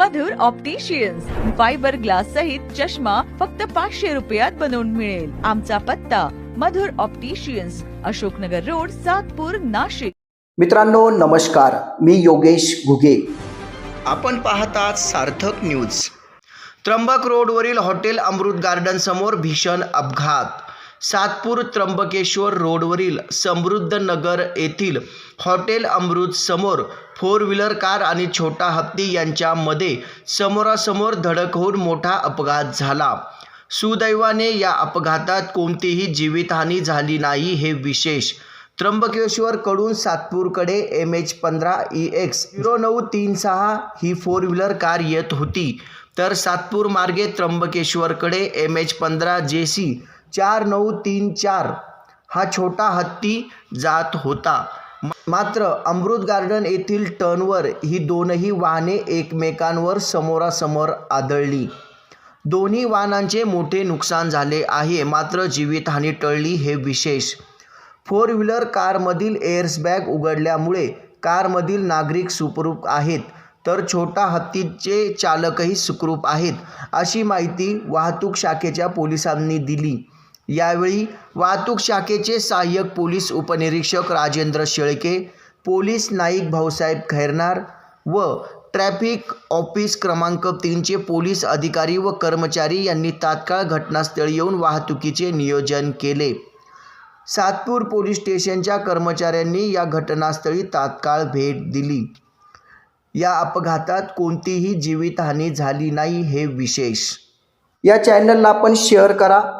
मधुर opticians fibre glass सहित चष्मा फक्त पाचशे रुपयात बनवून मिळेल. आमचा पत्ता मधुर ऑप्टिशियन्स अशोकनगर रोड सातपूर नाशिक. मित्रांनो नमस्कार. मी योगेश घुगे. आपण पाहतात सार्थक न्यूज त्र्यंबक रोडवरील हॉटेल अमृत गार्डन समोर भीषण अपघात. सातपूर त्र्यंबकेश्वर रोडवरील समृद्ध नगर येथील हॉटेल अमृत समोर फोर व्हीलर कार आणि छोटा हत्ती यांच्यामध्ये समोरासमोर धडक होऊन मोठा अपघात झाला. सुदैवाने या अपघातात कोणतीही जीवितहानी झाली नाही हे विशेष. त्र्यंबकेश्वरकडून सातपूरकडे एम एच पंधरा ई एक्स झिरो नऊ तीन सहा ही फोर व्हीलर कार येत होती. तर सातपूर मार्गे त्र्यंबकेश्वरकडे एम एच पंधरा जे सी चार नऊ तीन चार हा छोटा हत्ती जात होता. मात्र अमृत गार्डन येथील टर्नवर ही दोनही वाहने एकमेकांवर समोरासमोर आदळली. दोन्ही वाहनांचे मोठे नुकसान झाले आहे मात्र जीवितहानी टळली हे विशेष. फोर व्हीलर कारमधील एअर्सबॅग उघडल्यामुळे कारमधील नागरिक सुखरूप आहेत तर छोटा हत्तीचे चालकही सुखरूप आहेत अशी माहिती वाहतूक शाखेच्या पोलिसांनी दिली. यावेळी वाहतूक शाखेचे सहाय्यक पोलीस उपनिरीक्षक राजेंद्र शेळके पोलीस नाईक भाऊसाहेब खैरनार व ट्रॅफिक ऑफिस क्रमांक तीनचे पोलीस अधिकारी व कर्मचारी यांनी तात्काळ घटनास्थळी येऊन वाहतुकीचे नियोजन केले. सातपूर पोलीस स्टेशनच्या कर्मचाऱ्यांनी या घटनास्थळी तात्काळ भेट दिली. या अपघातात कोणतीही जीवितहानी झाली नाही हे विशेष. या चॅनलला आपण शेअर करा.